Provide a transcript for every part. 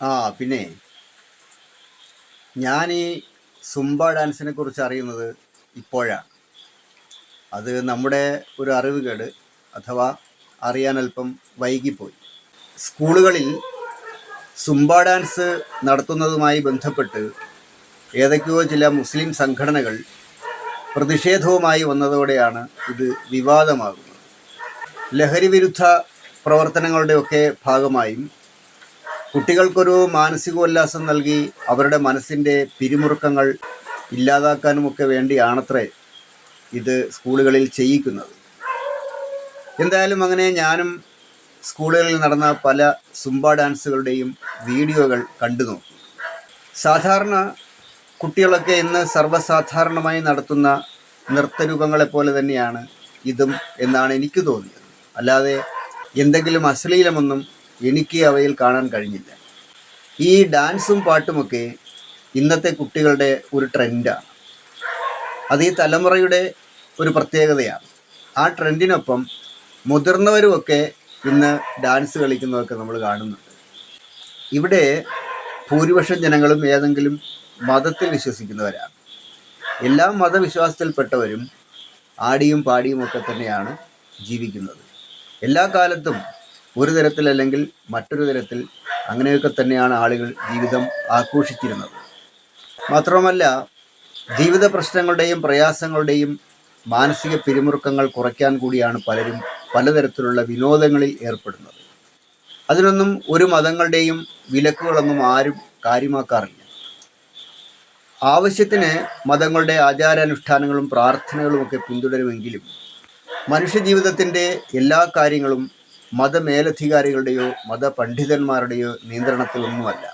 ആ പിന്നെ ഞാൻ ഈ സുംബ ഡാൻസിനെ കുറിച്ച് അറിയുന്നത് ഇപ്പോഴാണ് അത് നമ്മുടെ ഒരു അറിവുകേട് അഥവാ അറിയാൻ അല്പം വൈകിപ്പോയി. സ്കൂളുകളിൽ സുംബ ഡാൻസ് നടത്തുന്നതുമായി ബന്ധപ്പെട്ട് ഏതൊക്കെയോ ചില മുസ്ലിം സംഘടനകൾ പ്രതിഷേധവുമായി വന്നതോടെയാണ് ഇത് വിവാദമാകുന്നത്. ലഹരി വിരുദ്ധ പ്രവർത്തനങ്ങളുടെയൊക്കെ ഭാഗമായും കുട്ടികൾക്കൊരു മാനസിക ഉല്ലാസം നൽകി അവരുടെ മനസ്സിന്റെ പിരിമുറുക്കങ്ങൾ ഇല്ലാതാക്കാനുമൊക്കെ വേണ്ടിയാണത്രേ ഇത് സ്കൂളുകളിൽ ചെയ്യിക്കുന്നത്. എന്തായാലും അങ്ങനെ ഞാനും സ്കൂളുകളിൽ നടന്ന പല സുംബ ഡാൻസുകളുടെയും വീഡിയോകൾ കണ്ടു നോക്കി. സാധാരണ കുട്ടികളൊക്കെ ഇന്ന് സർവസാധാരണമായി നടത്തുന്ന നൃത്തരൂപങ്ങളെപ്പോലെ തന്നെയാണ് ഇതും എന്നാണ് എനിക്ക് തോന്നിയത്. അല്ലാതെ എന്തെങ്കിലും അശ്ലീലമൊന്നും എനിക്ക് അവയിൽ കാണാൻ കഴിഞ്ഞില്ല. ഈ ഡാൻസും പാട്ടുമൊക്കെ ഇന്നത്തെ കുട്ടികളുടെ ഒരു ട്രെൻഡാണ് അത് ഈ തലമുറയുടെ ഒരു പ്രത്യേകതയാണ്. ആ ട്രെൻഡിനൊപ്പം മുതിർന്നവരുമൊക്കെ ഇന്ന് ഡാൻസ് കളിക്കുന്നതൊക്കെ നമ്മൾ കാണുന്നുണ്ട്. ഇവിടെ ഭൂരിപക്ഷം ജനങ്ങളും ഏതെങ്കിലും മതത്തിൽ വിശ്വസിക്കുന്നവരാണ്. എല്ലാ മതവിശ്വാസത്തിൽപ്പെട്ടവരും ആടിയും പാടിയും ഒക്കെ തന്നെയാണ് ജീവിക്കുന്നത്. എല്ലാ കാലത്തും ഒരു തരത്തിലല്ലെങ്കിൽ മറ്റൊരു തരത്തിൽ അങ്ങനെയൊക്കെ തന്നെയാണ് ആളുകൾ ജീവിതം ആഘോഷിച്ചിരുന്നത്. മാത്രമല്ല ജീവിത പ്രശ്നങ്ങളുടെയും പ്രയാസങ്ങളുടെയും മാനസിക പിരിമുറുക്കങ്ങൾ കുറയ്ക്കാൻ കൂടിയാണ് പലരും പലതരത്തിലുള്ള വിനോദങ്ങളിൽ ഏർപ്പെടുന്നത്. അതിനൊന്നും ഒരു മതങ്ങളുടെയും വിലക്കുകളൊന്നും ആരും കാര്യമാക്കാറില്ല. ആവശ്യത്തിന് മതങ്ങളുടെ ആചാരാനുഷ്ഠാനങ്ങളും പ്രാർത്ഥനകളുമൊക്കെ പിന്തുടരുമെങ്കിലും മനുഷ്യജീവിതത്തിന്റെ എല്ലാ കാര്യങ്ങളും മതമേലധികാരികളുടെയോ മതപണ്ഡിതന്മാരുടെയോ നിയന്ത്രണത്തിലൊന്നുമല്ല.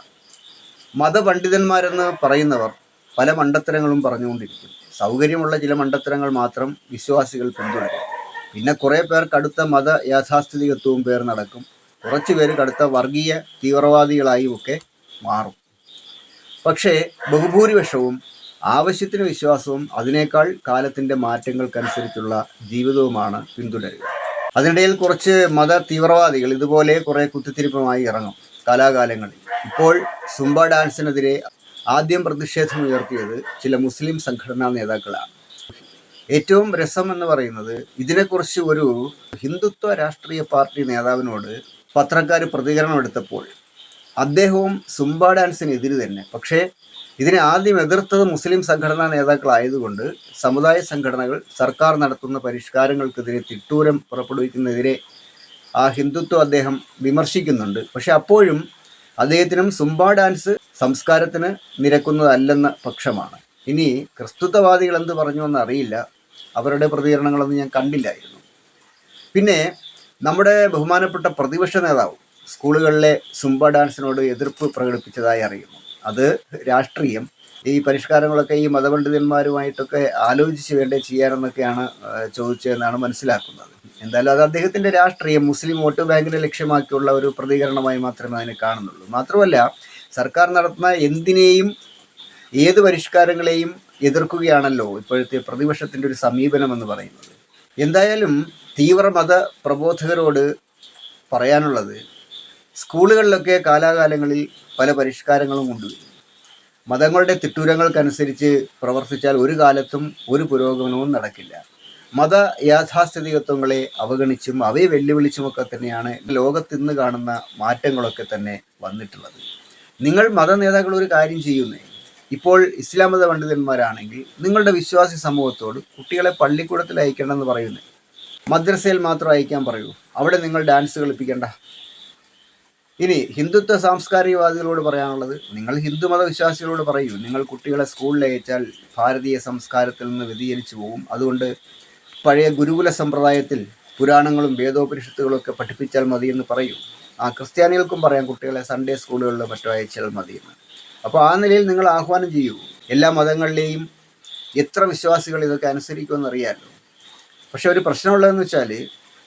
മതപണ്ഡിതന്മാരെന്ന് പറയുന്നവർ പല മണ്ടത്തരങ്ങളും പറഞ്ഞുകൊണ്ടിരിക്കും. സൗകര്യമുള്ള ചില മണ്ടത്തരങ്ങൾ മാത്രം വിശ്വാസികൾ പിന്തുടരും. പിന്നെ കുറേ പേർ കടുത്ത മത യാഥാസ്ഥിതികത്വവും പേർ നടക്കും. കുറച്ചു പേര് കടുത്ത വർഗീയ തീവ്രവാദികളായും ഒക്കെ മാറും. പക്ഷേ ബഹുഭൂരിപക്ഷവും ആവശ്യത്തിന് വിശ്വാസവും അതിനേക്കാൾ കാലത്തിന്റെ മാറ്റങ്ങൾക്കനുസരിച്ചുള്ള ജീവിതവുമാണ് പിന്തുടരുക. അതിനിടയിൽ കുറച്ച് മത തീവ്രവാദികൾ ഇതുപോലെ കുറേ കുത്തിത്തിരിപ്പുമായി ഇറങ്ങും കാലാകാലങ്ങളിൽ. ഇപ്പോൾ സുംബ ഡാൻസിനെതിരെ ആദ്യം പ്രതിഷേധം ഉയർത്തിയത് ചില മുസ്ലിം സംഘടനാ നേതാക്കളാണ്. ഏറ്റവും രസം എന്ന് പറയുന്നത് ഇതിനെക്കുറിച്ച് ഒരു ഹിന്ദുത്വ രാഷ്ട്രീയ പാർട്ടി നേതാവിനോട് പത്രക്കാർ പ്രതികരണം എടുത്തപ്പോൾ അദ്ദേഹവും സുംബ ഡാൻസിനെതിരെ തന്നെ. പക്ഷേ ഇതിനെ ആദ്യം എതിർത്തത് മുസ്ലിം സംഘടനാ നേതാക്കളായതുകൊണ്ട് സമുദായ സംഘടനകൾ സർക്കാർ നടത്തുന്ന പരിഷ്കാരങ്ങൾക്കെതിരെ തിട്ടൂരം പുറപ്പെടുവിക്കുന്നതിനെ ആ ഹിന്ദുത്വം അദ്ദേഹം വിമർശിക്കുന്നുണ്ട്. പക്ഷെ അപ്പോഴും അദ്ദേഹത്തിനും സുംബ ഡാൻസ് സംസ്കാരത്തിന് നിരക്കുന്നതല്ലെന്ന പക്ഷമാണ്. ഇനി ക്രിസ്തുത്വവാദികൾ എന്ത് പറഞ്ഞു എന്ന് അറിയില്ല. അവരുടെ പ്രതികരണങ്ങളൊന്നും ഞാൻ കണ്ടില്ലായിരുന്നു. പിന്നെ നമ്മുടെ ബഹുമാനപ്പെട്ട പ്രതിപക്ഷ നേതാവ് സ്കൂളുകളിലെ സുംബ ഡാൻസിനോട് എതിർപ്പ് പ്രകടിപ്പിച്ചതായി അറിയുന്നു. അത് രാഷ്ട്രീയം. ഈ പരിഷ്കാരങ്ങളൊക്കെ ഈ മതപണ്ഡിതന്മാരുമായിട്ടൊക്കെ ആലോചിച്ച് വേണ്ടേ ചെയ്യാനെന്നൊക്കെയാണ് ഏഹ്, ചോദിച്ചതെന്നാണ് മനസ്സിലാക്കുന്നത്. എന്തായാലും അത് അദ്ദേഹത്തിന്റെ രാഷ്ട്രീയം മുസ്ലിം വോട്ട് ബാങ്കിനെ ലക്ഷ്യമാക്കിയുള്ള ഒരു പ്രതികരണമായി മാത്രമേ അതിനെ കാണുന്നുള്ളൂ. മാത്രമല്ല സർക്കാർ നടത്തുന്ന എന്തിനേയും ഏത് പരിഷ്കാരങ്ങളെയും എതിർക്കുകയാണല്ലോ ഇപ്പോഴത്തെ പ്രതിപക്ഷത്തിന്റെ ഒരു സമീപനം എന്ന് പറയുന്നത്. എന്തായാലും തീവ്ര മത പ്രബോധകരോട് പറയാനുള്ളത് സ്കൂളുകളിലൊക്കെ കാലാകാലങ്ങളിൽ പല പരിഷ്കാരങ്ങളും കൊണ്ടുവരും മതങ്ങളുടെ തിട്ടൂരങ്ങൾക്കനുസരിച്ച് പ്രവർത്തിച്ചാൽ ഒരു കാലത്തും ഒരു പുരോഗമനവും നടക്കില്ല. മത യാഥാസ്ഥിതികത്വങ്ങളെ അവഗണിച്ചും അവയെ വെല്ലുവിളിച്ചുമൊക്കെ തന്നെയാണ് ലോകത്ത് ഇന്ന് കാണുന്ന മാറ്റങ്ങളൊക്കെ തന്നെ വന്നിട്ടുള്ളത്. നിങ്ങൾ മത നേതാക്കൾ ഒരു കാര്യം ചെയ്യുന്നേ? ഇപ്പോൾ ഇസ്ലാം മത പണ്ഡിതന്മാരാണെങ്കിൽ നിങ്ങളുടെ വിശ്വാസി സമൂഹത്തോട് കുട്ടികളെ പള്ളിക്കൂടത്തിൽ അയക്കണമെന്ന് പറയുന്നേ. മദ്രസയിൽ മാത്രം അയക്കാൻ പറയൂ. അവിടെ നിങ്ങൾ ഡാൻസ് കളിപ്പിക്കേണ്ട. ഇനി ഹിന്ദുത്വ സാംസ്കാരികവാദികളോട് പറയാനുള്ളത് നിങ്ങൾ ഹിന്ദു മതവിശ്വാസികളോട് പറയൂ നിങ്ങൾ കുട്ടികളെ സ്കൂളിൽ അയച്ചാൽ ഭാരതീയ സംസ്കാരത്തിൽ നിന്ന് വ്യതിചലിച്ചു പോകും. അതുകൊണ്ട് പഴയ ഗുരുകുല സമ്പ്രദായത്തിൽ പുരാണങ്ങളും വേദോപനിഷത്തുകളും ഒക്കെ പഠിപ്പിച്ചാൽ മതിയെന്ന് പറയൂ. ആ ക്രിസ്ത്യാനികൾക്കും പറയാം കുട്ടികളെ സൺഡേ സ്കൂളുകളിൽ മറ്റോ അയച്ചാൽ മതിയെന്ന്. അപ്പോൾ ആ നിലയിൽ നിങ്ങൾ ആഹ്വാനം ചെയ്യൂ. എല്ലാ മതങ്ങളിലെയും എത്ര വിശ്വാസികൾ ഇതൊക്കെ അനുസരിക്കുമെന്ന് അറിയാമല്ലോ. പക്ഷെ ഒരു പ്രശ്നമുള്ളതെന്ന് വെച്ചാൽ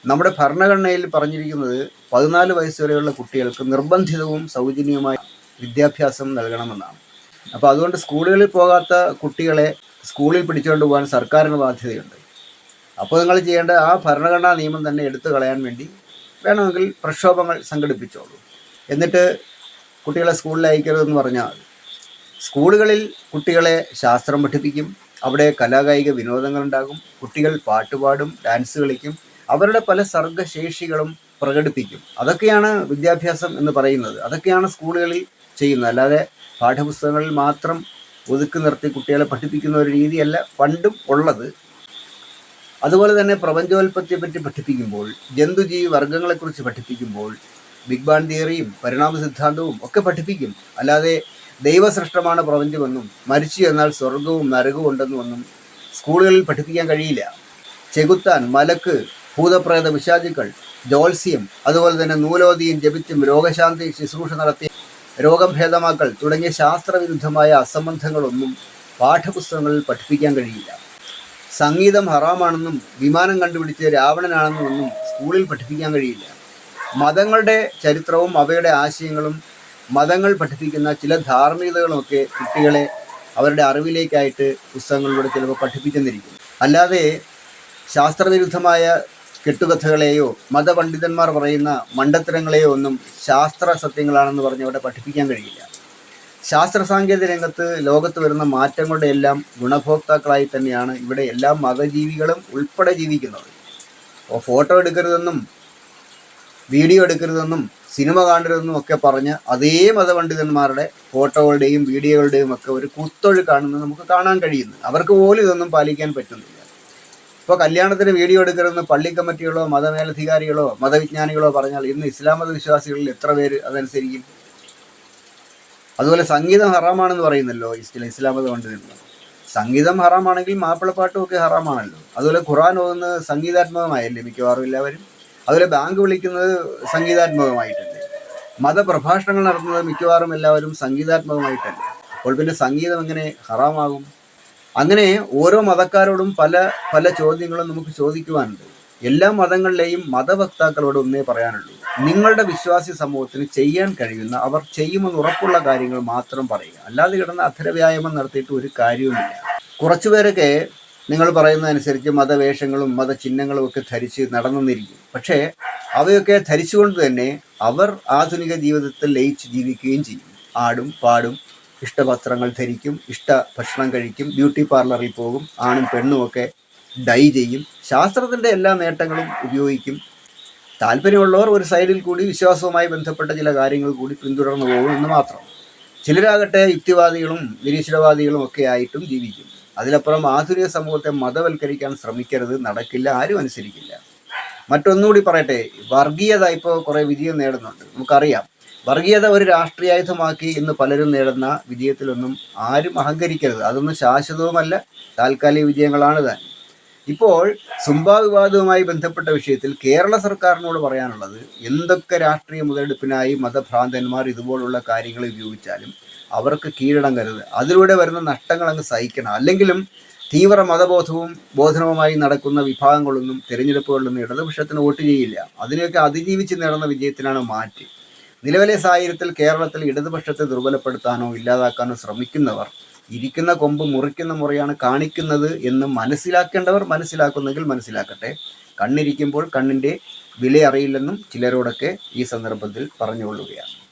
നമ്മുടെ ഭരണഘടനയിൽ പറഞ്ഞിരിക്കുന്നത് പതിനാല് വയസ്സ് വരെയുള്ള കുട്ടികൾക്ക് നിർബന്ധിതവും സൗജന്യവുമായ വിദ്യാഭ്യാസം നൽകണമെന്നാണ്. അപ്പോൾ അതുകൊണ്ട് സ്കൂളുകളിൽ പോകാത്ത കുട്ടികളെ സ്കൂളിൽ പിടിച്ചുകൊണ്ട് പോകാൻ സർക്കാരിന് ബാധ്യതയുണ്ട്. അപ്പോൾ നിങ്ങൾ ചെയ്യേണ്ട ആ ഭരണഘടനാ നിയമം തന്നെ എടുത്തു കളയാൻ വേണ്ടി വേണമെങ്കിൽ പ്രക്ഷോഭങ്ങൾ സംഘടിപ്പിച്ചോളൂ. എന്നിട്ട് കുട്ടികളെ സ്കൂളിൽ അയക്കരുതെന്ന് പറഞ്ഞാൽ. സ്കൂളുകളിൽ കുട്ടികളെ ശാസ്ത്രം പഠിപ്പിക്കും. അവിടെ കലാകായിക വിനോദങ്ങളുണ്ടാകും കുട്ടികൾ പാട്ടുപാടും ഡാൻസ് കളിക്കും. അവരുടെ പല സർഗശേഷികളും പ്രകടിപ്പിക്കും. അതൊക്കെയാണ് വിദ്യാഭ്യാസം എന്ന് പറയുന്നത്. അതൊക്കെയാണ് സ്കൂളുകളിൽ ചെയ്യുന്നത്. അല്ലാതെ പാഠപുസ്തകങ്ങളിൽ മാത്രം ഒതുക്കി നിർത്തി കുട്ടികളെ പഠിപ്പിക്കുന്ന ഒരു രീതിയല്ല പണ്ടും ഉള്ളത്. അതുപോലെ തന്നെ പ്രപഞ്ചോൽപത്തിയെ പറ്റി പഠിപ്പിക്കുമ്പോൾ ജന്തുജീവി വർഗങ്ങളെക്കുറിച്ച് പഠിപ്പിക്കുമ്പോൾ ബിഗ് ബാൻ തിയറിയും പരിണാമ സിദ്ധാന്തവും ഒക്കെ പഠിപ്പിക്കും. അല്ലാതെ ദൈവസൃഷ്ടമാണ് പ്രപഞ്ചമെന്നും മരിച്ചു എന്നാൽ സ്വർഗവും നരകവും ഉണ്ടെന്നും ഒന്നും സ്കൂളുകളിൽ പഠിപ്പിക്കാൻ കഴിയില്ല. ചെകുത്താൻ മലക്ക് ഭൂതപ്രേത വിഷാദികൾ ജോത്സ്യം അതുപോലെ തന്നെ നൂലോതിയും ജപിച്ചും രോഗശാന്തി ശുശ്രൂഷ നടത്തി രോഗം ഭേദമാക്കൽ തുടങ്ങിയ ശാസ്ത്രവിരുദ്ധമായ അസംബന്ധങ്ങളൊന്നും പാഠപുസ്തകങ്ങളിൽ പഠിപ്പിക്കാൻ കഴിയില്ല. സംഗീതം ഹറാമാണെന്നും വിമാനം കണ്ടുപിടിച്ച് രാവണനാണെന്നും ഒന്നും സ്കൂളിൽ പഠിപ്പിക്കാൻ കഴിയില്ല. മതങ്ങളുടെ ചരിത്രവും അവയുടെ ആശയങ്ങളും മതങ്ങൾ പഠിപ്പിക്കുന്ന ചില ധാർമ്മികതകളുമൊക്കെ കുട്ടികളെ അവരുടെ അറിവിലേക്കായിട്ട് പുസ്തകങ്ങളിലൂടെ ചിലപ്പോൾ പഠിപ്പിച്ചെന്നിരിക്കും അല്ലാതെ ശാസ്ത്രവിരുദ്ധമായ കെട്ടുകഥകളെയോ മതപണ്ഡിതന്മാർ പറയുന്ന മണ്ടത്തരങ്ങളെയോ ഒന്നും ശാസ്ത്ര സത്യങ്ങളാണെന്ന് പറഞ്ഞ് അവിടെ പഠിപ്പിക്കാൻ കഴിയില്ല. ശാസ്ത്ര സാങ്കേതിക രംഗത്ത് ലോകത്ത് വരുന്ന മാറ്റങ്ങളുടെ എല്ലാം ഗുണഭോക്താക്കളായി തന്നെയാണ് ഇവിടെ എല്ലാ മതജീവികളും ഉൾപ്പെടെ ജീവിക്കുന്നത്. അപ്പോൾ ഫോട്ടോ എടുക്കരുതെന്നും വീഡിയോ എടുക്കരുതെന്നും സിനിമ കാണരുതെന്നും ഒക്കെ പറഞ്ഞ് അതേ മതപണ്ഡിതന്മാരുടെ ഫോട്ടോകളുടെയും വീഡിയോകളുടെയും ഒക്കെ ഒരു കുത്തൊഴുക്കാണെന്ന് നമുക്ക് കാണാൻ കഴിയുന്നു. അവർക്ക് പോലും ഇതൊന്നും പാലിക്കാൻ പറ്റുന്നില്ല. ഇപ്പോൾ കല്യാണത്തിന് വീഡിയോ എടുക്കരുതെന്ന് പള്ളി കമ്മിറ്റികളോ മതമേലധികാരികളോ മതവിജ്ഞാനികളോ പറഞ്ഞാൽ ഇന്ന് ഇസ്ലാം മതവിശ്വാസികളിൽ എത്ര പേര് അതനുസരിക്കും? അതുപോലെ സംഗീതം ഹറാമാണെന്ന് പറയുന്നല്ലോ ഇസ്ലാം മതം പണ്ഡിതന്മാർ സംഗീതം ഹറാമാണെങ്കിൽ മാപ്പിളപ്പാട്ടും ഒക്കെ ഹറാമാണല്ലോ. അതുപോലെ ഖുറാൻ ഓതുന്നത് സംഗീതാത്മകമായല്ലേ മിക്കവാറും എല്ലാവരും? അതുപോലെ ബാങ്ക് വിളിക്കുന്നത് സംഗീതാത്മകമായിട്ടല്ലേ? മതപ്രഭാഷണങ്ങൾ നടത്തുന്നത് മിക്കവാറും എല്ലാവരും സംഗീതാത്മകമായിട്ടല്ലേ? അപ്പോൾ പിന്നെ സംഗീതം എങ്ങനെ ഹറാമാകും? അങ്ങനെ ഓരോ മതക്കാരോടും പല പല ചോദ്യങ്ങളും നമുക്ക് ചോദിക്കുവാനുണ്ട്. എല്ലാ മതങ്ങളിലെയും മതവക്താക്കളോട് ഒന്നേ പറയാനുള്ളൂ. നിങ്ങളുടെ വിശ്വാസി സമൂഹത്തിന് ചെയ്യാൻ കഴിയുന്ന അവർ ചെയ്യുമെന്ന് ഉറപ്പുള്ള കാര്യങ്ങൾ മാത്രം പറയുക. അല്ലാതെ കിടന്ന് അധരവ്യായാമം നടത്തിയിട്ട് ഒരു കാര്യവുമില്ല. കുറച്ചുപേരൊക്കെ നിങ്ങൾ പറയുന്നതനുസരിച്ച് മതവേഷങ്ങളും മതചിഹ്നങ്ങളും ഒക്കെ ധരിച്ച് നടന്നിരിക്കും പക്ഷേ അവയൊക്കെ ധരിച്ചുകൊണ്ട് തന്നെ അവർ ആധുനിക ജീവിതത്തിൽ ലയിച്ച് ജീവിക്കുകയും ചെയ്യും. ആടും പാടും ഇഷ്ടവസ്ത്രങ്ങൾ ധരിക്കും ഇഷ്ട ഭക്ഷണം കഴിക്കും ബ്യൂട്ടി പാർലറിൽ പോകും ആണും പെണ്ണും ഒക്കെ ഡൈ ചെയ്യും ശാസ്ത്രത്തിന്റെ എല്ലാ നേട്ടങ്ങളും ഉപയോഗിക്കും. താല്പര്യമുള്ളവർ ഒരു സൈഡിൽ കൂടി വിശ്വാസവുമായി ബന്ധപ്പെട്ട ചില കാര്യങ്ങൾ കൂടി പിന്തുടർന്നു പോകും എന്ന് മാത്രം. ചിലരാകട്ടെ യുക്തിവാദികളും നിരീശ്വരവാദികളും ഒക്കെ ആയിട്ടും ജീവിക്കും. അതിലപ്പുറം ആധുനിക സമൂഹത്തെ മതവൽക്കരിക്കാൻ ശ്രമിക്കരുത് നടക്കില്ല ആരും അനുസരിക്കില്ല. മറ്റൊന്നുകൂടി പറയട്ടെ വർഗീയത ഇപ്പോൾ കുറേ വിജയം നേടുന്നുണ്ട്. നമുക്കറിയാം. വർഗീയത ഒരു രാഷ്ട്രീയായുധമാക്കി ഇന്ന് പലരും നേടുന്ന വിജയത്തിലൊന്നും ആരും അഹങ്കരിക്കരുത്. അതൊന്നും ശാശ്വതവുമല്ല. താൽക്കാലിക വിജയങ്ങളാണ് താൻ ഇപ്പോൾ സുംബ വിവാദവുമായി ബന്ധപ്പെട്ട വിഷയത്തിൽ കേരള സർക്കാരിനോട് പറയാനുള്ളത് എന്തൊക്കെ രാഷ്ട്രീയ മുതലെടുപ്പിനായി മതഭ്രാന്തന്മാർ ഇതുപോലുള്ള കാര്യങ്ങൾ ഉപയോഗിച്ചാലും അവർക്ക് കീഴടങ്ങരുത് അതിലൂടെ വരുന്ന നഷ്ടങ്ങൾ അങ്ങ് സഹിക്കണം. അല്ലെങ്കിലും തീവ്ര മതബോധവും ബോധനവുമായി നടക്കുന്ന വിഭാഗങ്ങളൊന്നും തിരഞ്ഞെടുപ്പുകളിലൊന്നും ഇടതുപക്ഷത്തിന് വോട്ട് ചെയ്യില്ല. അതിനെയൊക്കെ അതിജീവിച്ച് നേടുന്ന വിജയത്തിനാണ് മാറ്റ്. നിലവിലെ സാഹചര്യത്തിൽ കേരളത്തിൽ ഇടതുപക്ഷത്തെ ദുർബലപ്പെടുത്താനോ ഇല്ലാതാക്കാനോ ശ്രമിക്കുന്നവർ ഇരിക്കുന്ന കൊമ്പ് മുറിക്കുന്ന മുറിയാണ് കാണിക്കുന്നത് എന്ന് മനസ്സിലാക്കേണ്ടവർ മനസ്സിലാക്കുന്നെങ്കിൽ മനസ്സിലാക്കട്ടെ. കണ്ണിരിക്കുമ്പോൾ കണ്ണിന്റെ വില അറിയില്ലെന്നും ചിലരോടൊക്കെ ഈ സന്ദർഭത്തിൽ പറഞ്ഞുകൊള്ളുകയാണ്.